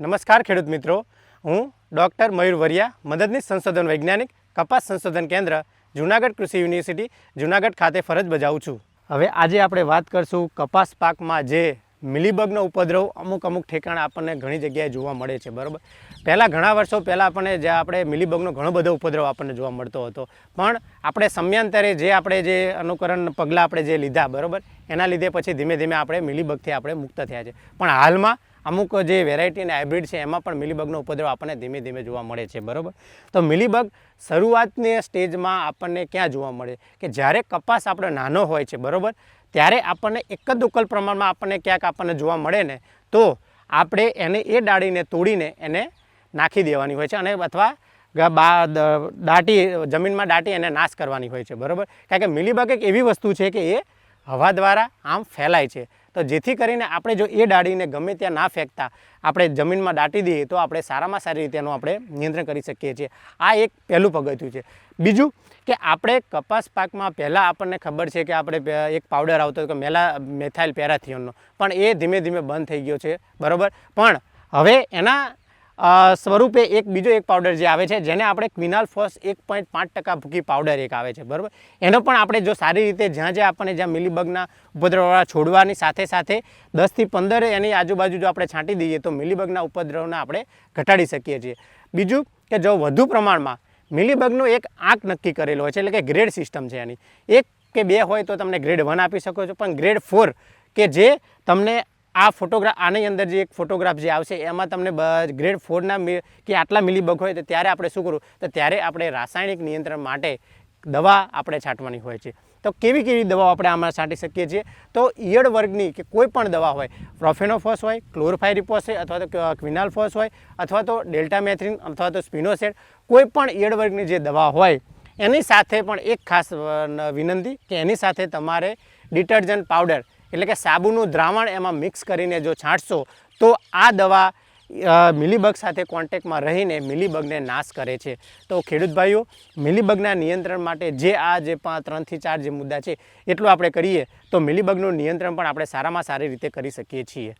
નમસ્કાર ખેડૂત મિત્રો. હું ડૉક્ટર મયુર વરિયા, મદદનીશ સંશોધન વૈજ્ઞાનિક, કપાસ સંશોધન કેન્દ્ર, જુનાગઢ કૃષિ યુનિવર્સિટી, જુનાગઢ ખાતે ફરજ બજાવું છું. હવે આજે આપણે વાત કરશું કપાસ પાકમાં જે મિલીબગનો ઉપદ્રવ અમુક અમુક ઠેકાણે આપણને ઘણી જગ્યાએ જોવા મળે છે, બરાબર? પહેલાં ઘણા વર્ષો પહેલાં આપણને જે આપણે મિલીબગનો ઘણો બધો ઉપદ્રવ આપણને જોવા મળતો હતો. પણ આપણે સમયાંતરે જે આપણે જે અનુકરણ પગલાં આપણે જે લીધા, બરાબર? એના લીધે પછી ધીમે ધીમે આપણે મિલીબગથી આપણે મુક્ત થયા છે. પણ હાલમાં અમુક જે વેરાયટી અને હાઇબ્રિડ છે, એમાં પણ મિલીબગનો ઉપદ્રવ આપણને ધીમે ધીમે જોવા મળે છે, બરાબર? તો મિલીબગ શરૂઆતની સ્ટેજમાં આપણને ક્યાં જોવા મળે? કે જ્યારે કપાસ આપણો નાનો હોય છે, બરાબર? ત્યારે આપણને એક જ ઉકલ પ્રમાણમાં આપણને ક્યાંક આપણને જોવા મળે ને, તો આપણે એને એ ડાળીને તોડીને એને નાખી દેવાની હોય છે અને અથવા બા દાટી, જમીનમાં દાટી એને નાશ કરવાની હોય છે, બરાબર? કારણ કે મિલીબગ એક એવી વસ્તુ છે કે એ હવા દ્વારા આમ ફેલાય છે. તો જેથી કરીને આપણે જો એ ડાળીને ગમે ત્યાં ના ફેંકતા, આપણે જમીનમાં દાટી દઈએ તો આપણે સારામાં સારી રીતે એનું આપણે નિયંત્રણ કરી શકીએ છીએ. આ એક પહેલું પગથિયું છે. બીજું કે આપણે કપાસ પાકમાં પહેલાં આપણને ખબર છે કે આપણે એક પાવડર આવતો કે મેલા મેથાઇલ પેરાથિયોનનો. પણ એ ધીમે ધીમે બંધ થઈ ગયો છે. બરાબર? પણ હવે એના સ્વરૂપે એક બીજો એક પાવડર જે આવે છે, જેને આપણે ક્વિનાલ ફોસ એક પોઈન્ટ પાંચ ટકા ભૂકી પાવડર એક આવે છે, બરાબર? એનો પણ આપણે જો સારી રીતે જ્યાં જ્યાં આપણને જ્યાં મિલીબગના ઉપદ્રવવાળા છોડવાની સાથે સાથે દસથી પંદર એની આજુબાજુ જો આપણે છાંટી દઈએ, તો મિલીબગના ઉપદ્રવને આપણે ઘટાડી શકીએ છીએ. બીજું કે જો વધુ પ્રમાણમાં મિલીબગનો એક આંક નક્કી કરેલો હોય છે, એટલે કે ગ્રેડ સિસ્ટમ છે એની. એક કે બે હોય તો તમને ગ્રેડ વન આપી શકો છો, પણ ગ્રેડ ફોર કે જે તમને આ ફોટોગ્રાફ આની અંદર જે એક ફોટોગ્રાફ જે આવશે, એમાં તમને ગ્રેડ ફોરના કે આટલા મિલીબગ હોય, તો ત્યારે આપણે શું કરવું? તો ત્યારે આપણે રાસાયણિક નિયંત્રણ માટે દવા આપણે છાંટવાની હોય છે. તો કેવી કેવી દવાઓ આપણે આમાં છાંટી શકીએ છીએ? તો ઈયળ વર્ગની કે કોઈ પણ દવા હોય પ્રોફેનોફોસ હોય ક્લોરફાયરિપોસ હોય, અથવા તો ક્વિનાલફોસ હોય, અથવા તો ડેલ્ટામેથ્રિન અથવા તો સ્પિનોસેડ કોઈ પણ ઈયળ વર્ગની જે દવા હોય, એની સાથે પણ એક ખાસ વિનંતી કે એની સાથે તમારે ડિટર્જન્ટ પાવડર એટલે કે સાબુનું દ્રાવણ એમાં મિક્સ કરીને જો છાંટશો, તો આ દવા મિલીબગ સાથે કોન્ટેક્ટમાં રહીને મિલીબગને નાશ કરે છે. તો ખેડૂત ભાઈઓ, મિલીબગના નિયંત્રણ માટે જે આ જે ત્રણથી ચાર જે મુદ્દા છે, એટલું આપણે કરીએ તો મિલીબગનું નિયંત્રણ પણ આપણે સારામાં સારી રીતે કરી શકીએ છીએ.